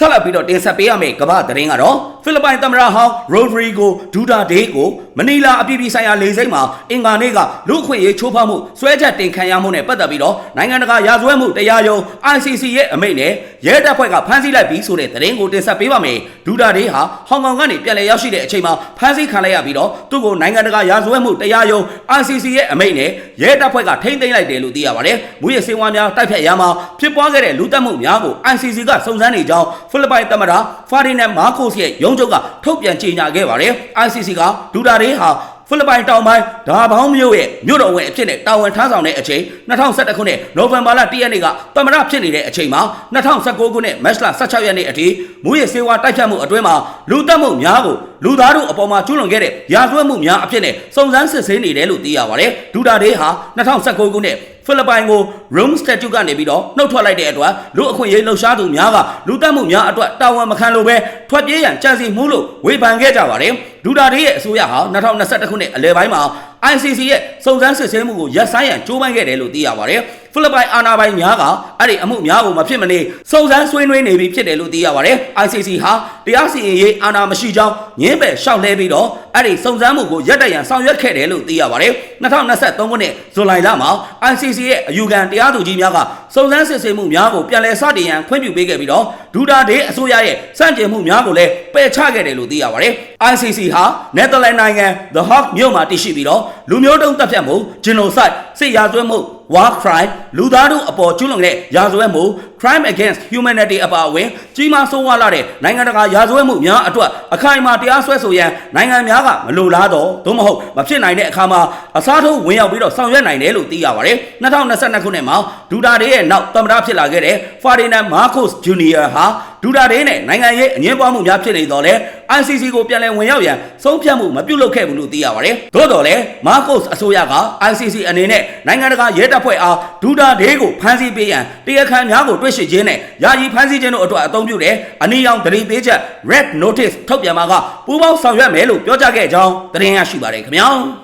ဆက်လက်ပြီးတော့တင်ဆက်ပေးရမယ့်ကမ္ဘာသတင်းကတော့ဖိလစ်ပိုင်သမ္မတဟောင်းရိုဒရီဂိုဒူတာဒေးကို မနီလာအပြည်ပြည်ဆိုင်ရာလေဆိပ်မှာအင်္ဂါနေ့ကလူ့အခွင့်အရေးချိုးဖောက်မှုဆွဲချက်တင်ခံရမှုနဲ့ပတ်သက်ပြီးတော့နိုင်ငံတကာရာဇဝတ်မှုတရားရုံး ICC ရဲ့အမိန့်နဲ့ရဲတပ်ဖွဲ့ကဖမ်းဆီးလိုက်ပြီးဆိုတဲ့သတင်းကိုတင်ဆက်ပေးပါမယ်ဒူတာဒေးဟာဟောင်ကောင်ကနေပြန်လည်ရောက်ရှိတဲ့အချိန်မှာဖမ်းဆီးခံလိုက်ရပြီးတော့သူ့ကိုနိုင်ငံတကာရာဇဝတ်မှုတရားရုံး ICC ရဲ့အမိန့်နဲ့ရဲတပ်ဖွဲ့ကထိမ့်သိမ်းလိုက်တယ်လို့သိရပါတယ်မူရစေဝါများတိုက်ဖြတ်ရမှာဖြစ်ပွားခဲ့တဲ့လူတက်မှုများကို ICC ကစုံစမ်းနေကြောင်းဖိလစ်ပိုင်သမ္မတဖာဒီနန်မာကိုစ်ရဲ့ရုံးချုပ်ကထုတ်ပြန်ကြေညာခဲ့ပါတယ် ICC ကဒူတာဒေးဟာဖိလစ်ပိုင်တောင်ပိုင်းဒါဘောင်းမြို့ရဲ့မြို့တော်ဝင်အဖြစ်နဲ့တာဝန်ထမ်းဆောင်တဲ့အချိန်2011ခုနှစ်နိုဝင်ဘာလ1ရက်နေ့ကသမ္မတဖြစ်နေတဲ့အချိန်မှာ2019ခုနှစ်မတ်လ16ရက်နေ့အထိမူရစေဝါတိုက်ဖြတ်မှုအတွင်းမှာလူတက်မှုများကို လူသားတို့အပေါ်မှာကျူးလွန်ခဲ့တဲ့ရာဇဝတ်မှုများအဖြစ်နဲ့စုံစမ်းစစ်ဆေးနေတယ်လို့သိရပါတယ်ဒူတာဒေးဟာ2019ခုနှစ်ဖိလစ်ပိုင်ကို Rome Statute ကနေပြီးတော့နှုတ်ထွက်လိုက်တဲ့အတွက်လူအခွင့်အရေးလှုပ်ရှားသူများကလူတက်မှုများအတွက်တာဝန်မခံလို့ပဲထွက်ပြေးရန်ကြံစီမှုလို့ဝေဖန်ခဲ့ကြပါတယ်ဒူတာဒေးရဲ့အစိုးရဟာ2021ခုနှစ်အလယ်ပိုင်းမှာ ICC ရဲ့စုံစမ်းစစ်ဆေးမှုကိုရပ်ဆိုင်းရန်ကြိုးပမ်းခဲ့တယ်လို့သိရပါတယ် ဖိလစ်ပိုင်အာဏာပိုင်များကအဲ့ဒီအမှုများကိုမဖြစ်မနေစုံစမ်းဆွေးနွေးနေပြီဖြစ်တယ်လို့သိရပါတယ် ICC ဟာတရားစီရင်ရေးအာဏာမရှိကြောင်းညင်းပယ်ရှောက်လဲပြီးတော့အဲ့ဒီစုံစမ်းမှုကိုရပ်တန့်ရန်ဆောင်ရွက်ခဲ့တယ်လို့သိရပါတယ်2023ခုနှစ်ဇူလိုင်လမှာ ICC ရဲ့အယူခံတရားသူကြီးများကစုံစမ်းစစ်ဆေးမှုများကိုပြန်လည်စတင်ရန်ခွင့်ပြုပေးခဲ့ပြီးတော့ဒူတာဒေးအစိုးရရဲ့စန့်ကျင်မှုများကိုလည်းပယ်ချခဲ့တယ်လို့သိရပါတယ် ICC ဟာနယ်သာလန်နိုင်ငံ The Hague မြို့မှာတည်ရှိပြီးတော့လူမျိုးတုံးတပ်ဖြတ်မှု genocide စစ်ရာဇဝတ်မှု war crime လူသားတို့အပေါ်ကျူးလွန်တဲ့ရာဇဝတ်မှု crime against humanity အပါအဝင်ကြီးမားဆိုးဝါးလာတဲ့နိုင်ငံတကာရာဇဝတ်မှုများအတွက်အခိုင်အမာတရားစွဲဆိုရန်နိုင်ငံများကမလိုလားတော့သို့မဟုတ်မဖြစ်နိုင်တဲ့အခါမှာအစားထိုးဝင်ရောက်ပြီးတော့ဆောင်ရွက်နိုင်တယ်လို့သိရပါတယ်2022ခုနှစ်မှာဒူတာဒေးရဲ့နောက်သမ္မတဖြစ်လာခဲ့တဲ့ Ferdinand Marcos Jr. ဟာ ဒူတာဒေးနဲ့နိုင်ငံရေးအငြင်းပွားမှုများဖြစ်နေတော့လဲ ICC ကိုပြန်လည်ဝင်ရောက်ရန်ဆုံးဖြတ်မှုမပြုလုပ်ခဲ့ဘူးလို့သိရပါတယ်။သို့တော်လည်း Marcos အစိုးရက ICC အနေနဲ့နိုင်ငံတကာရဲတပ်ဖွဲ့အားဒူတာဒေးကိုဖမ်းဆီးပေးရန်တရားခံများကိုတွေ့ရှိခြင်းနဲ့ယာယီဖမ်းဆီးခြင်းတို့အတွက်အသုံးပြုတဲ့အနည်းအောင်တရင်ပေးချက် Red Notice ထုတ်ပြန်မှာကပူးပေါင်းဆောင်ရွက်မယ်လို့ပြောကြားခဲ့ကြောင်းသတင်းရရှိပါတယ်ခင်ဗျာ။